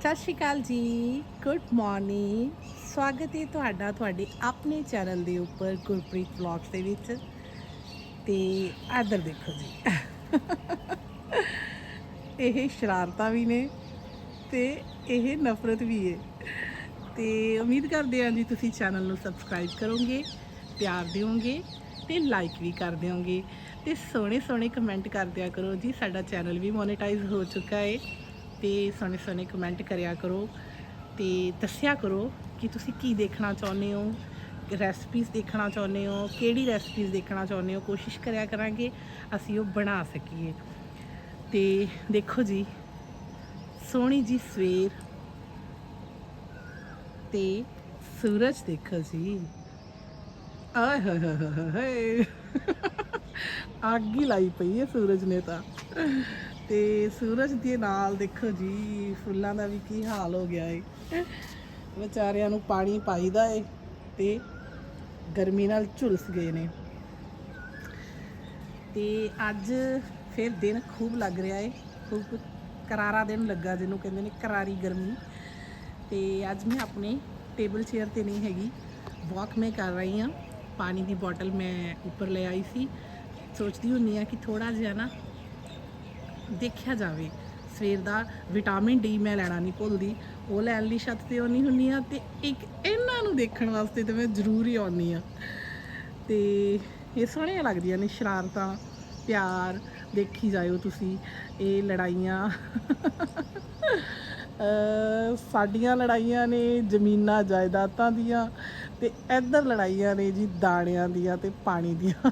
ਸਤਿ ਸ਼੍ਰੀ ਅਕਾਲ ਜੀ। Good morning ਸਵਾਗਤ ਹੈ ਤੁਹਾਡਾ ਤੁਹਾਡੇ ਆਪਣੇ ਚੈਨਲ ਦੇ ਉੱਪਰ ਗੁਰਪ੍ਰੀਤ ਵਲੌਗਸ ਦੇ ਵਿੱਚ। ਤੇ ਆਦਰ ਦੇਖੋ ਜੀ। ਇਹ ਸ਼ਰਾਰਤਾਂ ਵੀ ਨੇ ਤੇ ਇਹ ਨਫ਼ਰਤ ਵੀ ਹੈ। ਤੇ ਉਮੀਦ ਕਰਦੇ ਹਾਂ ਜੀ ਤੁਸੀਂ ਚੈਨਲ ਨੂੰ ਸਬਸਕ੍ਰਾਈਬ ਕਰੋਗੇ, ਪਿਆਰ ਦਿਓਗੇ ਤੇ ਲਾਈਕ ਵੀ ਕਰ ਦਿਓਗੇ। ਤੇ ਸੋਹਣੇ ਸੋਹਣੇ ਕਮੈਂਟ ਕਰ ਦਿਆ ਕਰੋ ਜੀ। ਸਾਡਾ ਚੈਨਲ ਵੀ ਮੋਨੇਟਾਈਜ਼ ਹੋ ਚੁੱਕਾ ਹੈ। ਤੇ ਸੋਹਣੇ ਸੋਹਣੇ ਕਮੈਂਟ ਕਰਿਆ ਕਰੋ ਤੇ ਦੱਸਿਆ ਕਰੋ ਕਿ ਤੁਸੀਂ ਕੀ ਦੇਖਣਾ ਚਾਹੁੰਦੇ ਹੋ ਰੈਸਪੀਜ਼ ਦੇਖਣਾ ਚਾਹੁੰਦੇ ਹੋ, ਕਿਹੜੀ ਰੈਸਪੀਜ਼ ਦੇਖਣਾ ਚਾਹੁੰਦੇ ਹੋ, ਕੋਸ਼ਿਸ਼ ਕਰਿਆ ਕਰਾਂਗੇ ਅਸੀਂ ਉਹ ਬਣਾ ਸਕੀਏ। ਤੇ ਦੇਖੋ ਜੀ, ਸੋਹਣੀ ਜੀ ਸਵੇਰ ਤੇ ਸੂਰਜ ਦੇਖੋ ਜੀ। ਆਏ ਹੋਏ ਹੋਏ ਹੋਏ। ਅੱਗ ਹੀ ਲਾਈ ਪਈ ਹੈ ਸੂਰਜ ਨੇ ਤਾਂ। ਤੇ ਸੂਰਜ ਦੇ ਨਾਲ ਦੇਖੋ ਜੀ, ਫੁੱਲਾਂ ਦਾ ਵੀ ਕੀ ਹਾਲ ਹੋ ਗਿਆ ਏ। ਵਿਚਾਰਿਆਂ ਨੂੰ ਪਾਣੀ ਪਾਈਦਾ ਏ ਤੇ ਗਰਮੀ ਨਾਲ ਝੁਲਸ ਗਏ ਨੇ। ਤੇ ਅੱਜ ਫਿਰ ਦਿਨ ਖੂਬ ਲੱਗ ਰਿਹਾ ਏ। ਖੂਬ ਕਰਾਰਾ ਦਿਨ ਲੱਗਾ ਜਿਹਨੂੰ ਕਹਿੰਦੇ ਨੇ ਕਰਾਰੀ ਗਰਮੀ। ਤੇ ਅੱਜ ਮੈਂ ਆਪਣੇ ਟੇਬਲ ਚੇਅਰ ਤੇ ਨਹੀਂ ਹੈਗੀ। ਵਾਕ ਮੈਂ ਕਰ ਰਹੀ ਹਾਂ। ਪਾਣੀ ਦੀ ਬੋਟਲ ਮੈਂ ਉੱਪਰ ਲੈ ਆਈ ਸੀ। ਸੋਚਦੀ ਹੁੰਨੀ ਆ ਕਿ ਥੋੜਾ ਜਿਹਾ ਨਾ ਦੇਖਿਆ ਜਾਵੇ, ਸਵੇਰ ਦਾ ਵਿਟਾਮਿਨ ਡੀ ਮੈਂ ਲੈਣਾ ਨਹੀਂ ਭੁੱਲਦੀ। ਉਹ ਲੈਣ ਲਈ ਛੱਤ ਤੇ ਆਉਣੀ ਹੁੰਨੀ ਆ ਤੇ ਇੱਕ ਇਹਨਾਂ ਨੂੰ ਦੇਖਣ ਵਾਸਤੇ ਤੇ ਮੈਂ ਜ਼ਰੂਰ ਹੀ ਆਉਣੀ ਆ ਤੇ ਇਹ ਸੋਹਣੀਆਂ ਲੱਗਦੀਆਂ ਨੇ ਸ਼ਰਾਰਤਾਂ, ਪਿਆਰ, ਦੇਖੀ ਜਾਇਓ ਤੁਸੀਂ, ਇਹ ਲੜਾਈਆਂ। ਸਾਡੀਆਂ ਲੜਾਈਆਂ ਨੇ ਜ਼ਮੀਨਾਂ ਜਾਇਦਾਦਾਂ ਦੀਆਂ ਤੇ ਇੱਧਰ ਲੜਾਈਆਂ ਨੇ ਜੀ ਦਾਣਿਆਂ ਦੀਆਂ ਤੇ ਪਾਣੀ ਦੀਆਂ।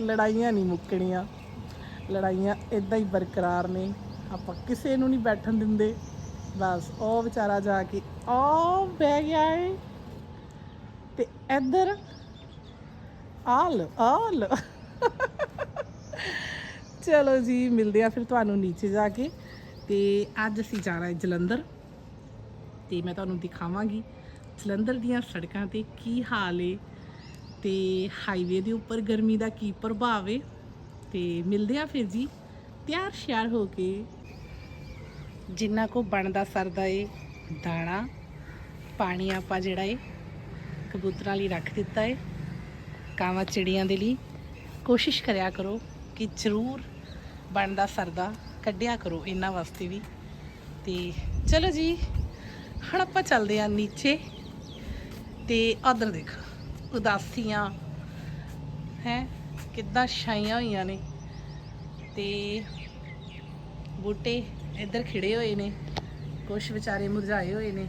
ਲੜਾਈਆਂ ਨਹੀਂ ਮੁੱਕਣੀਆਂ। ਲੜਾਈਆਂ ਇਦਾਂ ਹੀ ਬਰਕਰਾਰ ਨੇ। ਆਪਾਂ ਕਿਸੇ ਨੂੰ ਨਹੀਂ ਬੈਠਣ ਦਿੰਦੇ। ਬਸ ਉਹ ਵਿਚਾਰਾ ਜਾ ਕੇ ਆ ਬਹਿ ਗਿਆ ਏ। ਤੇ ਇੱਧਰ ਆਲ ਆਲ ਚਲੋ ਜੀ, ਮਿਲਦੇ ਆ ਫਿਰ ਤੁਹਾਨੂੰ ਨੀਚੇ ਜਾ ਕੇ। ਤੇ ਅੱਜ ਅਸੀਂ ਜਾਣਾ ਹੈ ਜਲੰਧਰ। ਤੇ ਮੈਂ ਤੁਹਾਨੂੰ ਦਿਖਾਵਾਂਗੀ ਜਲੰਧਰ ਦੀਆਂ ਸੜਕਾਂ ਤੇ ਕੀ ਹਾਲ ਏ। ਤੇ ਹਾਈਵੇ ਦੇ ਉੱਪਰ ਗਰਮੀ ਦਾ ਕੀ ਪ੍ਰਭਾਵ ਏ। ਤੇ ਮਿਲਦੇ ਆ ਫਿਰ ਜੀ। ਤਿਆਰ ਸ਼ਿਆਰ ਹੋ ਕੇ। ਜਿੰਨਾ ਕੋ ਬਣਦਾ ਸਰਦਾ ਏ, ਦਾਣਾ, ਪਾਣੀ ਆਪਾਂ ਜਿਹੜਾ ਏ, ਕਬੂਤਰਾਂ ਲਈ ਰੱਖ ਦਿੱਤਾ ਏ। ਕਾਵਾਂ ਚਿੜੀਆਂ ਦੇ ਲਈ ਕੋਸ਼ਿਸ਼ ਕਰਿਆ ਕਰੋ ਕਿ ਜ਼ਰੂਰ ਬਣਦਾ ਸਰਦਾ ਕੱਢਿਆ ਕਰੋ ਇਹਨਾਂ ਵਾਸਤੇ ਵੀ। ਤੇ ਚਲੋ ਜੀ, ਹੁਣ ਆਪਾਂ ਚੱਲਦੇ ਆ ਨੀਚੇ। ਤੇ ਉਧਰ ਦੇਖੋ, ਉਦਾਸੀਆਂ, ਹੈ। ਕਿੱਦਾਂ ਛਾਈਆਂ ਹੋਈਆਂ ਨੇ। ਤੇ ਬੂਟੇ ਇੱਧਰ ਖਿੜੇ ਹੋਏ ਨੇ ਕੁਝ ਵਿਚਾਰੇ ਮੁਰਝਾਏ ਹੋਏ ਨੇ।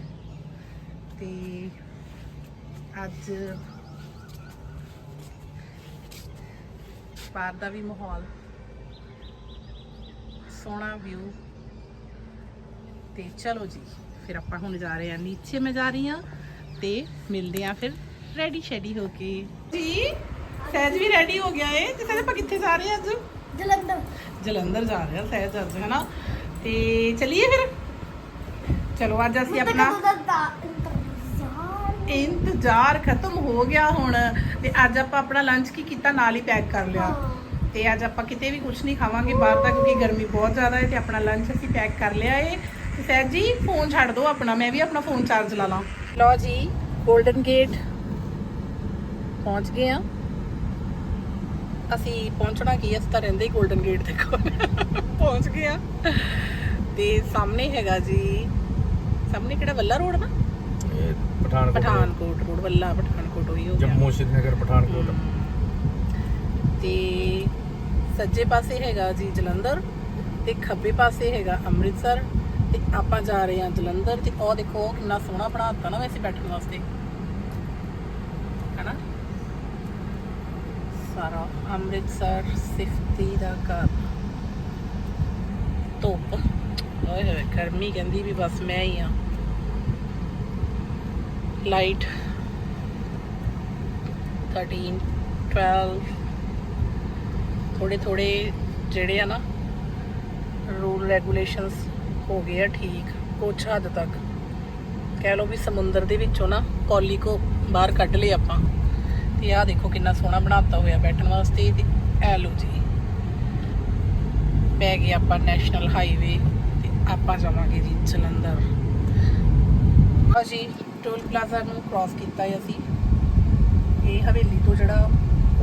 ਤੇ ਅੱਜ ਬਾਹਰ ਦਾ ਵੀ ਮਾਹੌਲ, ਸੋਹਣਾ ਵਿਊ ਤੇ ਚਲੋ ਜੀ, ਫਿਰ ਆਪਾਂ ਹੁਣ ਜਾ ਰਹੇ ਹਾਂ। ਨੀਚੇ ਮੈਂ ਜਾ ਰਹੀ ਹਾਂ ਤੇ ਮਿਲਦੇ ਹਾਂ ਫਿਰ ਰੈਡੀ ਸ਼ੈਡੀ ਹੋ ਕੇ। ਜੀ? ਸਹਿਜ ਵੀ ਰੈਡੀ ਹੋ ਗਿਆ ਏ। ਤੇ ਸਹਿਜ ਆਪਾਂ ਕਿੱਥੇ ਜਾ ਰਹੇ ਅੱਜ? ਜਲੰਧਰ। ਜਲੰਧਰ ਜਾ ਰਹੇ ਹਾਂ ਸਹਿਜ ਅੱਜ ਹੈਨਾ? ਤੇ ਚਲਿਏ ਫਿਰ? ਚਲੋ ਅੱਜ ਅਸੀਂ ਆਪਣਾ ਇੰਤਜ਼ਾਰ ਖਤਮ ਹੋ ਗਿਆ ਹੁਣ। ਤੇ ਅੱਜ ਆਪਾਂ ਆਪਣਾ ਲੰਚ ਕੀ ਕੀਤਾ? ਨਾਲ ਹੀ ਪੈਕ ਕਰ ਲਿਆ। ਤੇ ਅੱਜ ਆਪਾਂ ਕਿਤੇ ਵੀ ਕੁਝ ਨਹੀਂ ਖਾਵਾਂਗੇ ਬਾਹਰ ਦਾ ਕਿਉਂਕਿ ਗਰਮੀ ਬਹੁਤ ਜ਼ਿਆਦਾ ਹੈ ਤੇ ਆਪਣਾ ਲੰਚ ਅਸੀਂ ਪੈਕ ਕਰ ਲਿਆ ਏ। ਤੇ ਸਹਿਜ ਜੀ ਫੋਨ ਛੱਡ ਦਿਓ ਆਪਣਾ ਮੈਂ ਵੀ ਆਪਣਾ ਫੋਨ ਚਾਰਜ ਲਾ ਲਾਂ। ਲਓ ਜੀ 골ਡਨ ਗੇਟ ਪਹੁੰਚ ਗਏ ਆ। ਅਸੀਂ ਪਹੁੰਚਣਾ ਕੀ ਹੈ ਅਸੀਂ ਤਾਂ ਰਹਿੰਦੇ ਹੀ 골ਡਨ ਗੇਟ ਦੇ ਕੋਲ। ਪਹੁੰਚ ਗਏ ਆ। ਤੇ ਸਾਹਮਣੇ ਹੈਗਾ ਜੀ ਸਾਹਮਣੇ ਕਿਹੜਾ ਵੱਲਾ ਰੋਡ ਨਾ? ਪਠਾਨਕੋਟ ਪਠਾਨਕੋਟ ਰੋਡ ਵੱਲਾ ਪਠਾਨਕੋਟ ਹੋਈ ਹੋ ਗਿਆ। ਜੰਮੂ ਸ਼੍ਰੀਨਗਰ ਪਠਾਨਕੋਟ। ਤੇ ਸੱਜੇ ਪਾਸੇ ਹੈਗਾ ਜੀ ਜਲੰਧਰ ਤੇ ਖੱਬੇ ਪਾਸੇ ਹੈਗਾ ਅੰਮ੍ਰਿਤਸਰ ਤੇ ਆਪਾਂ ਜਾ ਰਹੇ ਹਾਂ ਜਲੰਧਰ। ਤੇ ਉਹ ਦੇਖੋ ਕਿੰਨਾ ਸੋਹਣਾ ਬਣਾਤਾ ਨਾ ਵੈਸੇ ਬੈਠਣ ਵਾਸਤੇ ਹੈਨਾ ਸਾਰਾ ਅੰਮ੍ਰਿਤਸਰ ਸਿਫਤੀ ਦਾ ਘਰ। ਧੁੱਪ। ਓਏ ਹੋਏ, ਗਰਮੀ ਕਹਿੰਦੀ ਵੀ ਬਸ ਮੈਂ ਹੀ ਆ। ਲਾਈਟ 13 12 ਥੋੜੇ ਥੋੜੇ ਜਿਹੜੇ ਆ ਨਾ ਰੂਲ ਰੈਗੂਲੇਸ਼ਨਸ ਹੋ ਗਏ ਆ ਠੀਕ, ਕੁਛ ਹੱਦ ਤੱਕ। ਕਹਿ ਲਓ ਵੀ ਸਮੁੰਦਰ ਦੇ ਵਿੱਚੋਂ ਨਾ ਕੌਲੀ ਕੋ ਬਾਹਰ ਕੱਢ ਲਏ ਆਪਾਂ। ਤੇ ਆਹ ਦੇਖੋ ਕਿੰਨਾ ਸੋਹਣਾ ਬਣਾਤਾ ਹੋਇਆ ਬੈਠਣ ਵਾਸਤੇ ਤੇ ਐ ਲਓ ਜੀ। ਪੈ ਗਏ ਆਪਾਂ ਨੈਸ਼ਨਲ ਹਾਈਵੇ ਤੇ ਆਪਾਂ ਜਾਵਾਂਗੇ ਜੀ ਜਲੰਧਰ। ਅਸੀਂ ਟੋਲ ਪਲਾਜ਼ਾ ਨੂੰ ਕ੍ਰਾਸ ਕੀਤਾ ਹੈ ਅਸੀਂ। ਇਹ ਹਵੇਲੀ ਤੋਂ ਜਿਹੜਾ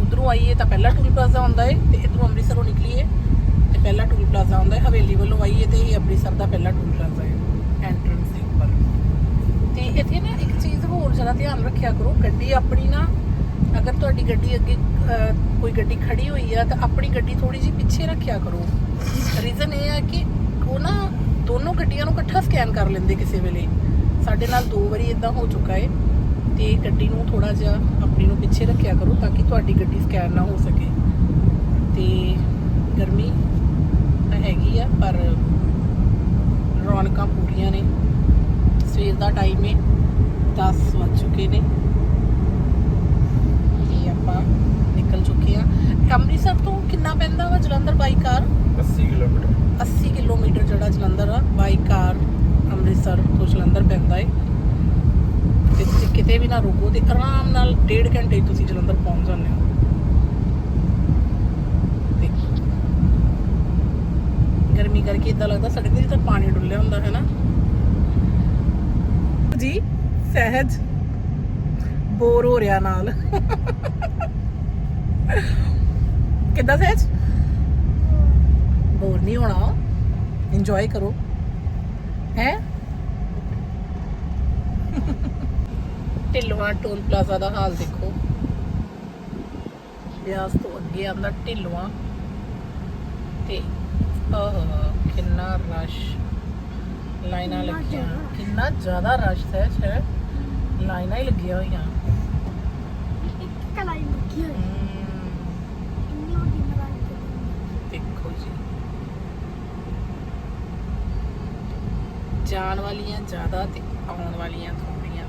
ਉਧਰੋਂ ਆਈਏ ਤਾਂ ਪਹਿਲਾ ਟੋਲ ਪਲਾਜ਼ਾ ਆਉਂਦਾ ਹੈ ਤੇ ਇਧਰੋਂ ਅੰਮ੍ਰਿਤਸਰੋਂ ਨਿਕਲੀਏ ਤੇ ਪਹਿਲਾ ਟੋਲ ਪਲਾਜ਼ਾ ਆਉਂਦਾ ਹੈ, ਹਵੇਲੀ ਵੱਲੋਂ ਆਈਏ ਤੇ ਇਹ ਅੰਮ੍ਰਿਤਸਰ ਦਾ ਪਹਿਲਾ ਟੋਲ ਪਲਾਜ਼ਾ ਹੈ ਐਂਟਰੈਂਸ ਦੇ ਉੱਪਰ। ਤੇ ਇੱਥੇ ਨਾ ਇੱਕ ਚੀਜ਼ ਹੋਰ ਜ਼ਿਆਦਾ ਧਿਆਨ ਰੱਖਿਆ ਕਰੋ, ਗੱਡੀ ਆਪਣੀ ਨਾ ਤੁਹਾਡੀ ਗੱਡੀ ਅੱਗੇ ਕੋਈ ਗੱਡੀ ਖੜੀ ਹੋਈ ਆ, ਤਾਂ ਆਪਣੀ ਗੱਡੀ ਥੋੜੀ ਜਿਹੀ ਪਿੱਛੇ ਰੱਖਿਆ ਕਰੋ। ਰੀਜ਼ਨ ਇਹ ਹੈ ਕਿ ਉਹ ਨਾ ਦੋਨੋਂ ਗੱਡੀਆਂ ਨੂੰ ਇਕੱਠਾ ਸਕੈਨ ਕਰ ਲੈਂਦੇ ਕਿਸੇ ਵੇਲੇ। ਸਾਡੇ ਨਾਲ ਦੋ ਵਾਰੀ ਇਦਾਂ ਹੋ ਚੁੱਕਾ ਹੈ ਤੇ ਗੱਡੀ ਨੂੰ ਥੋੜਾ ਜਿਹਾ ਆਪਣੀ ਨੂੰ ਪਿੱਛੇ ਰੱਖਿਆ ਕਰੋ ਤਾਂ ਕਿ ਤੁਹਾਡੀ ਗੱਡੀ ਸਕੈਨ ਨਾ ਹੋ ਸਕੇ। ਤੇ ਗਰਮੀ ਤਾਂ ਹੈਗੀ ਆ, ਪਰ ਰੌਣਕਾਂ ਪੂਰੀਆਂ ਨੇ। ਸਵੇਰ ਦਾ ਟਾਈਮ ਹੈ 10 ਵੱਜ ਚੁੱਕੇ ਨੇ। ਆਪਾਂ ਨਿਕਲ ਚੁੱਕੇ ਆ। ਅੰਮ੍ਰਿਤਸਰ ਤੋਂ ਕਿੰਨਾ ਪੈਂਦਾ ਵਾ Jalandhar by car 80 kilometre. 80 kilometre ਜਿਹੜਾ ਜਲੰਧਰ ਆ ਬਾਈ ਕਾਰ ਅੰਮ੍ਰਿਤਸਰ ਤੋਂ ਜਲੰਧਰ ਪੈਂਦਾ ਹੈ ਤੇ ਤੁਸੀਂ ਕਿਤੇ ਵੀ ਨਾ ਰੁਕੋ ਤੇ ਆਰਾਮ ਨਾਲ ਡੇਢ ਘੰਟੇ ਤੁਸੀਂ ਜਲੰਧਰ ਪਹੁੰਚ ਜਾਂਦੇ ਹੋ। ਗਰਮੀ ਕਰਕੇ ਇਦਾਂ ਲੱਗਦਾ ਸੜਕ ਤੇ ਤਾਂ ਪਾਣੀ ਡੁੱਲਿਆ ਹੁੰਦਾ ਹੈ ਨਾ? ਜੀ ਸਹਿਜ। ਬੋਰ ਹੋ ਰਿਹਾ ਨਾਲ। ਕਿੱਦਾਂ ਸਹਿਜ? ਬੋਰ ਨਹੀਂ ਹੋਣਾ। ਇੰਜੋਏ ਕਰੋ। ਹੈ? ਢਿੱਲਵਾਂ ਟੋਲ ਪਲਾਜ਼ਾ ਦਾ ਹਾਲ ਦੇਖੋ। ਬਿਆਸ ਤੋਂ ਅੱਗੇ ਆਂਦਾ ਢਿੱਲਵਾਂ। ਤੇ ਆਹ ਕਿੰਨਾ ਰਸ਼। ਲਾਈਨਾਂ ਲੱਗੀਆਂ। ਕਿੰਨਾ ਜ਼ਿਆਦਾ ਰਸ਼ ਹੈ ਹੈ। ਲਾਈਨਾਂ ਹੀ ਲੱਗੀਆਂ ਹੋਈਆਂ। ਕਲਾਈ ਹੋਈ ਹਮ, ਇੰਨੀ ਵੱਡੀ ਮਲਾਈ ਦੇਖੋ ਜੀ। ਜਾਣ ਵਾਲੀਆਂ ਜ਼ਿਆਦਾ ਤੇ ਆਉਣ ਵਾਲੀਆਂ ਥੋੜੀਆਂ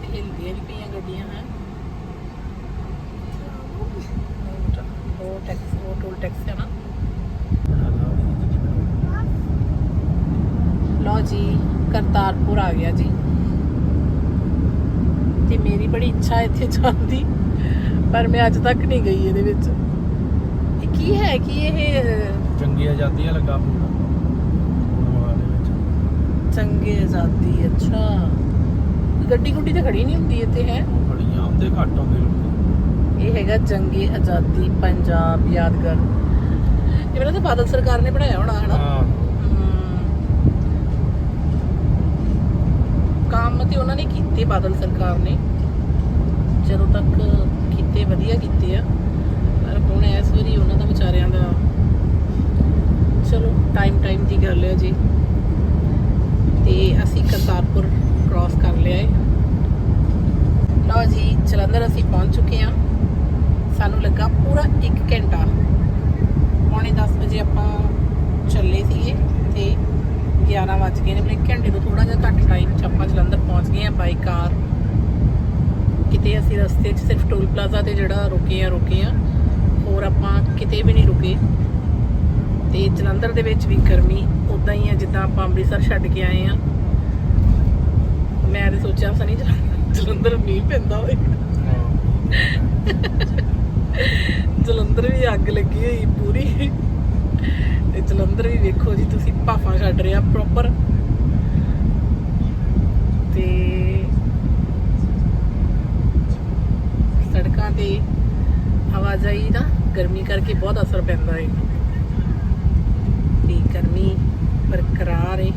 ਤੇ ਹਿਲਦੀਆਂ ਵੀ ਪਈਆਂ ਗੱਡੀਆਂ ਹੈ। ਉਹ ਟੈਕਸ ਉਹ ਟੋਲ ਟੈਕਸ ਹੈ ਨਾ। ਲਓ ਜੀ ਕਰਤਾਰਪੁਰ ਆ ਗਿਆ ਜੀ। ਤੇ ਮੇਰੀ ਬੜੀ ਇੱਛਾ ਇੱਥੇ ਜਾਣ ਦੀ ਪਰ ਮੈਂ ਅੱਜ ਤੱਕ ਨਹੀਂ ਗਈ ਇਹਦੇ ਵਿੱਚ। ਇਹ ਕੀ ਹੈ? ਕਿ ਇਹ ਚੰਗੀ ਆਜ਼ਾਦੀ ਲੱਗਾ ਪੂਰਾ ਪੂਰਾ ਦੇ ਵਿੱਚ। ਚੰਗੇ ਆਜ਼ਾਦੀ ਅੱਛਾ। ਗੱਡੀ ਗੁੱਡੀ ਤਾਂ ਖੜੀ ਨਹੀਂ ਹੁੰਦੀ ਇੱਥੇ ਹੈ? ਖੜੀਆਂ ਆਉਂਦੇ ਘੱਟ ਲੋਕ। ਇਹ ਹੈਗਾ ਜੰਗੇ ਆਜ਼ਾਦੀ ਪੰਜਾਬ ਯਾਦਗਾਰ। ਇਹ ਮੇਰਾ ਤਾਂ ਬਾਦਲ ਸਰਕਾਰ ਨੇ ਬਣਾਇਆ ਹੋਣਾ ਹੈ ਨਾ ਹਾਂ ਹਮ। ਕੰਮ ਤੇ ਉਹਨਾਂ ਨੇ ਕੀਤੇ ਬਾਦਲ ਸਰਕਾਰ ਨੇ। ਜਦੋਂ ਤੱਕ ਕੀਤੇ ਵਧੀਆ ਕੀਤੇ ਆ। ਪਰ ਹੁਣ ਇਸ ਵਾਰੀ ਉਹਨਾਂ ਦਾ ਵਿਚਾਰਿਆਂ ਦਾ ਚਲੋ ਟਾਈਮ ਟਾਈਮ ਦੀ ਗੱਲ ਹੈ ਜੀ। ਤੇ ਅਸੀਂ ਕਰਤਾਰਪੁਰ ਕ੍ਰਾਸ ਕਰ ਲਿਆ ਹੈ। ਲਓ ਜੀ, ਜਲੰਧਰ ਅਸੀਂ ਪਹੁੰਚ ਚੁੱਕੇ ਹਾਂ। ਸਾਨੂੰ ਲੱਗਾ ਪੂਰਾ 1 ਘੰਟਾ। ਪੌਣੇ 10 ਵਜੇ ਆਪਾਂ ਚੱਲੇ ਸੀਗੇ ਤੇ 11 ਵੱਜ ਗਏ ਨੇ ਇੱਕ ਘੰਟੇ ਤੋਂ ਥੋੜਾ ਜਿਹਾ ਘੱਟ ਟਾਈਮ 'ਚ ਆਪਾਂ ਜਲੰਧਰ ਪਹੁੰਚ ਗਏ ਆ ਬਾਈ ਕਾਰ ਕਿਤੇ ਅਸੀਂ ਰਸਤੇ 'ਚ ਸਿਰਫ ਟੋਲ ਪਲਾਜ਼ਾ ਤੇ ਜਿਹੜਾ ਰੁਕੇ ਆ ਰੁਕੇ ਆ ਹੋਰ ਆਪਾਂ ਕਿਤੇ ਵੀ ਨਹੀਂ ਰੁਕੇ। ਤੇ ਜਲੰਧਰ ਦੇ ਵਿੱਚ ਵੀ ਗਰਮੀ ਉਦਾਂ ਹੀ ਆ ਜਿੱਦਾਂ ਆਪਾਂ ਅੰਮ੍ਰਿਤਸਰ ਛੱਡ ਕੇ ਆਏ ਆ ਮੈਂ ਤੇ ਸੋਚਿਆ ਸਨੀ ਜਲੰਧਰ ਮੀਂਹ ਪੈਂਦਾ ਹੋਵੇ। ਜਲੰਧਰ ਵੀ ਅੱਗ ਲੱਗੀ ਹੋਈ ਪੂਰੀ ਤੇ ਜਲੰਧਰ ਵੀ ਵੇਖੋ ਜੀ ਤੁਸੀਂ ਭਾਫਾਂ ਛੱਡ ਰਿਹਾ ਪ੍ਰੋਪਰ ਤੇ ਸੜਕਾਂ ਤੇ ਆਵਾਜਾਈ ਦਾ ਗਰਮੀ ਕਰਕੇ ਬਹੁਤ ਅਸਰ ਪੈਂਦਾ ਹੈ। ਤੇ ਗਰਮੀ ਬਰਕਰਾਰ ਹੈ।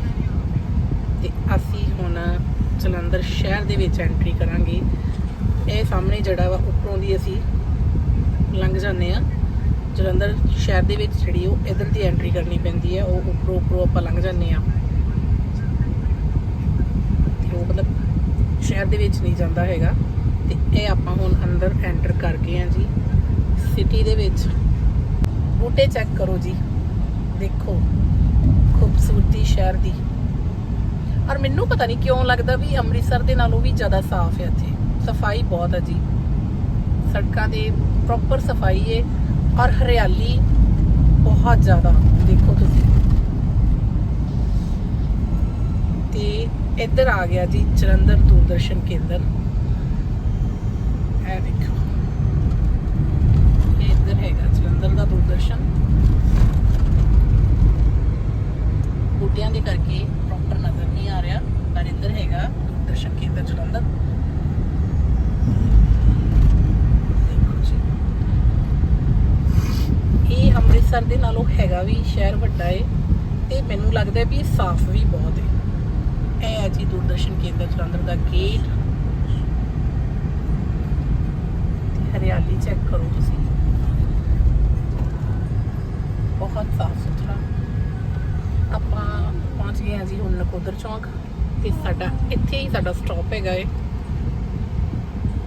ਤੇ ਅਸੀਂ ਹੁਣ ਜਲੰਧਰ ਸ਼ਹਿਰ ਦੇ ਵਿੱਚ ਐਂਟਰੀ ਕਰਾਂਗੇ। ਇਹ ਸਾਹਮਣੇ ਜਿਹੜਾ ਵਾ ਉੱਪਰੋਂ ਦੀ ਅਸੀਂ ਲੰਘ ਜਾਂਦੇ ਆ ਜਲੰਧਰ ਸ਼ਹਿਰ ਦੇ ਵਿੱਚ ਜਿਹੜੀ ਉਹ ਇਧਰ ਦੀ ਐਂਟਰੀ ਕਰਨੀ ਪੈਂਦੀ ਹੈ, ਉਹ ਉੱਪਰੋਂ ਉੱਪਰੋਂ ਆਪਾਂ ਲੰਘ ਜਾਂਦੇ ਆ ਤੇ ਉਹ ਮਤਲਬ ਸ਼ਹਿਰ ਦੇ ਵਿੱਚ ਨਹੀਂ ਜਾਂਦਾ ਹੈਗਾ। ਤੇ ਇਹ ਆਪਾਂ ਹੁਣ ਅੰਦਰ ਐਂਟਰ ਕਰ ਗਏ ਆ ਜੀ ਸਿਟੀ ਦੇ ਵਿੱਚ। ਬੂਟੇ ਚੈੱਕ ਕਰੋ ਜੀ। ਦੇਖੋ, ਖੂਬਸੂਰਤੀ ਸ਼ਹਿਰ ਦੀ। ਔਰ ਮੈਨੂੰ ਪਤਾ ਨਹੀਂ ਕਿਉਂ ਲੱਗਦਾ ਵੀ ਅੰਮ੍ਰਿਤਸਰ ਦੇ ਨਾਲੋਂ ਵੀ ਜ਼ਿਆਦਾ ਸਾਫ਼ ਹੈ ਇੱਥੇ। ਸਫ਼ਾਈ ਬਹੁਤ ਹੈ ਜੀ। ਸੜਕਾਂ ਤੇ ਪ੍ਰੋਪਰ ਸਫ਼ਾਈ ਹੈ। ਔਰ ਹਰਿਆਲੀ ਬਹੁਤ ਜ਼ਿਆਦਾ, ਦੇਖੋ ਤੁਸੀਂ। ਤੇ ਇੱਧਰ ਆ ਗਿਆ ਜੀ ਚਰੰਦਰ ਦੂਰਦਰਸ਼ਨ ਕੇਂਦਰ। ਇਹ ਦੇਖੋ। ਇਹ ਇੱਧਰ ਹੈਗਾ ਚਰੰਦਰ ਦਾ ਦੂਰਦਰਸ਼ਨ। ਬੂਟਿਆਂ ਦੇ ਕਰਕੇ ਪ੍ਰੋਪਰ ਨਜ਼ਰ ਨਹੀਂ ਆ ਰਿਹਾ, ਪਰ ਇੱਧਰ ਹੈਗਾ ਦੂਰਦਰਸ਼ਨ ਕੇਂਦਰ ਚਰੰਦਰ ਹੈਗਾ ਵੀ ਸ਼ਹਿਰ ਵੱਡਾ ਏ, ਤੇ ਮੈਨੂੰ ਲੱਗਦਾ ਵੀ ਇਹ ਸਾਫ਼ ਵੀ ਬਹੁਤ ਏ। ਇਹ ਹੈ ਜੀ ਦੂਰਦਰਸ਼ਨ ਕੇਂਦਰ ਜਲੰਧਰ ਦਾ ਗੇਟ ਹਰਿਆਲੀ ਚੈੱਕ ਕਰੋ ਤੁਸੀਂ। ਬਹੁਤ ਸਾਫ਼ ਸੁਥਰਾ। ਆਪਾਂ ਪਹੁੰਚ ਗਏ ਹਾਂ ਜੀ ਹੁਣ ਨਕੋਦਰ ਚੌਂਕ, ਤੇ ਸਾਡਾ ਇੱਥੇ ਹੀ ਸਾਡਾ ਸਟਾਪ ਹੈਗਾ ਏ।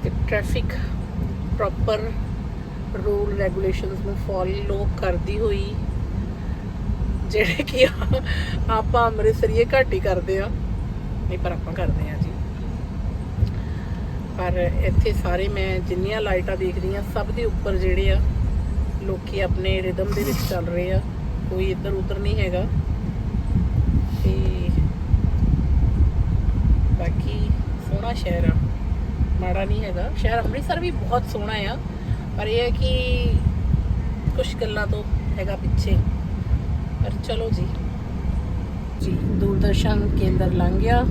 ਤੇ ਟ੍ਰੈਫਿਕ ਪ੍ਰੋਪਰ ਰੂਲ ਰੈਗੂਲੇਸ਼ਨਸ ਨੂੰ ਫੋਲੋ ਕਰਦੀ ਹੋਈ, ਜਿਹੜੇ ਕਿ ਆਪਾਂ ਅੰਮ੍ਰਿਤਸਰੀਏ ਘੱਟ ਹੀ ਕਰਦੇ ਆ। ਨਹੀਂ, ਪਰ ਆਪਾਂ ਕਰਦੇ ਆ ਜੀ। ਪਰ ਇੱਥੇ ਸਾਰੇ ਮੈਂ ਜਿੰਨੀਆਂ ਲਾਈਟਾਂ ਦੇਖਦੀ ਆ ਸਭ ਦੇ ਉੱਪਰ ਜਿਹੜੇ ਆ, ਲੋਕੀ ਆਪਣੇ ਰਿਦਮ ਦੇ ਵਿੱਚ ਚੱਲ ਰਹੇ ਆ। ਕੋਈ ਇੱਧਰ ਉੱਧਰ ਨਹੀਂ ਹੈਗਾ। ਤੇ ਬਾਕੀ ਸੋਹਣਾ ਸ਼ਹਿਰ ਆ। ਮਾੜਾ ਨਹੀਂ ਹੈਗਾ। ਸ਼ਹਿਰ ਅੰਮ੍ਰਿਤਸਰ ਵੀ ਬਹੁਤ ਸੋਹਣਾ ਆ। ਪਰ ਇਹ ਹੈ ਕਿ ਕੁਝ ਗੱਲਾਂ ਤੋਂ ਹੈਗਾ ਪਿੱਛੇ। ਪਰ ਚਲੋ ਜੀ। ਜੀ, ਦੂਰਦਰਸ਼ਨ ਕੇਂਦਰ ਲੰਘ ਗਿਆ।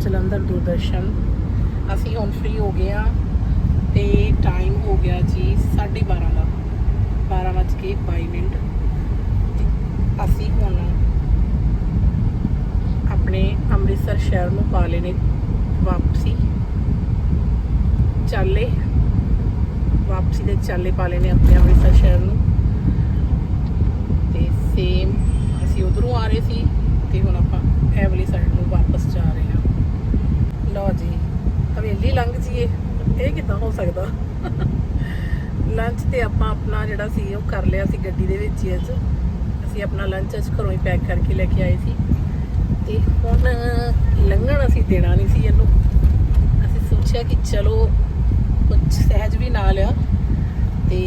ਜਲੰਧਰ ਦੂਰਦਰਸ਼ਨ। ਅਸੀਂ ਹੁਣ ਫ੍ਰੀ ਹੋ ਗਏ ਆ ਤੇ ਟਾਈਮ ਹੋ ਗਿਆ ਜੀ 12:30 ਦਾ। 12:22 ਮਿੰਟ। ਅਸੀਂ ਹੁਣ ਆਪਣੇ ਅੰਮ੍ਰਿਤਸਰ ਸ਼ਹਿਰ ਨੂੰ ਪਾ ਲੈਣੇ ਵਾਪਸੀ। ਚਾਲੇ। ਵਾਪਸੀ ਦੇ ਚਾਲੇ ਪਾ ਲੈਣੇ ਆਪਣੇ ਅੰਮ੍ਰਿਤਸਰ ਸ਼ਹਿਰ ਨੂੰ। ਤੇ ਸੇਮ ਅਸੀਂ ਉਧਰੋਂ ਆ ਰਹੇ ਸੀ ਤੇ ਹੁਣ ਆਪਾਂ ਇਹ ਵਾਲੀ ਸਾਈਡ ਨੂੰ ਵਾਪਸ ਜਾ ਰਹੇ ਹਾਂ। ਲਓ ਜੀ, ਹਵੇਲੀ ਲੰਘ ਜੀਏ ਇਹ ਕਿਦਾਂ ਹੋ ਸਕਦਾ? ਲੰਚ ਤੇ ਆਪਾਂ ਆਪਣਾ ਜਿਹੜਾ ਸੀ, ਉਹ ਕਰ ਲਿਆ ਸੀ ਗੱਡੀ ਦੇ ਵਿੱਚ ਹੀ ਅੱਜ। ਅਸੀਂ ਆਪਣਾ ਲੰਚ ਅੱਜ ਘਰੋਂ ਹੀ ਪੈਕ ਕਰਕੇ ਲੈ ਕੇ ਆਏ ਸੀ। ਤੇ ਹੁਣ ਲੰਘਣ ਅਸੀਂ ਦੇਣਾ ਨਹੀਂ ਸੀ ਇਹਨੂੰ। ਅਸੀਂ ਸੋਚਿਆ ਕਿ ਚਲੋ ਕੁਝ ਸਹਿਜ ਵੀ ਨਾਲ ਆ। ਤੇ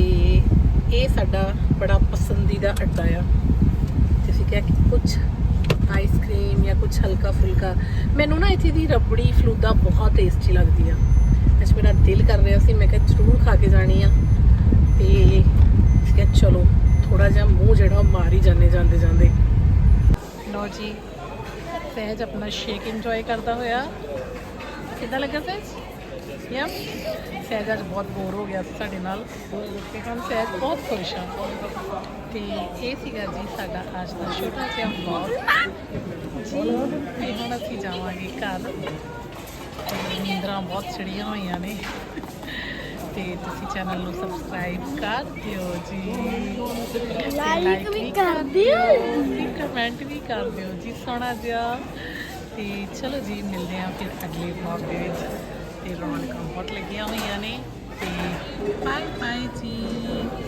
ਇਹ ਸਾਡਾ ਬੜਾ ਪਸੰਦੀਦਾ ਅੱਡਾ ਆ। ਤੁਸੀਂ ਕਿਹਾ ਕਿ ਕੁਝ ਆਈਸਕ੍ਰੀਮ ਜਾਂ ਕੁਝ ਹਲਕਾ ਫੁਲਕਾ। ਮੈਨੂੰ ਨਾ ਇੱਥੇ ਦੀ ਰਬੜੀ, ਫਲੂਦਾ ਬਹੁਤ ਟੇਸਟੀ ਲੱਗਦੀ ਆ। ਅੱਜ ਮੇਰਾ ਦਿਲ ਕਰ ਰਿਹਾ ਸੀ, ਮੈਂ ਕਿਹਾ ਜ਼ਰੂਰ ਖਾ ਕੇ ਜਾਣੀ ਆ। ਤੇ ਅਸੀਂ ਕਿਹਾ ਚਲੋ ਥੋੜਾ ਜਿਹਾ ਮੂੰਹ ਜਿਹੜਾ ਉਹ ਮਾਰ ਹੀ ਜਾਂਦੇ ਜਾਂਦੇ ਜਾਂਦੇ। ਲੋ ਜੀ, ਸਹਿਜ ਆਪਣਾ ਸ਼ੇਕ ਇੰਜੋਏ ਕਰਦਾ ਹੋਇਆ। ਕਿੱਦਾਂ ਲੱਗਾ ਸਹਿਜ? ਯਮ ਸਹਿਜ ਅੱਜ ਬਹੁਤ ਬੋਰ ਹੋ ਗਿਆ ਸੀ ਸਾਡੇ ਨਾਲ। ਤੇ ਹੁਣ ਸਹਿਜ ਬਹੁਤ ਖੁਸ਼ ਆ ਤੇ ਇਹ ਸੀਗਾ ਜੀ ਸਾਡਾ ਅੱਜ ਦਾ ਛੋਟਾ ਜਿਹਾ ਵਲੌਗ ਜੀ ਹੁਣ ਅਸੀਂ ਜਾਵਾਂਗੇ ਘਰ। ਨੀਂਦਰਾਂ ਬਹੁਤ ਚੜੀਆਂ ਹੋਈਆਂ ਨੇ। ਤੇ ਤੁਸੀਂ ਚੈਨਲ ਨੂੰ ਸਬਸਕ੍ਰਾਈਬ ਕਰ ਦਿਓ ਜੀ। ਲਾਈਕ ਵੀ ਕਰ ਦਿਓ। ਕਮੈਂਟ ਵੀ ਕਰ ਦਿਓ ਜੀ ਸੋਹਣਾ ਜਿਹਾ। ਤੇ ਚਲੋ ਜੀ ਮਿਲਦੇ ਹਾਂ ਫਿਰ ਅਗਲੇ ਵਲੌਗ ਦੇ ਵਿੱਚ। ਤੇ ਰੌਣਕਾਂ ਬਹੁਤ ਲੱਗੀਆਂ ਹੋਈਆਂ ਨੇ ਤੇ ਬਾਏ ਬਾਏ ਜੀ।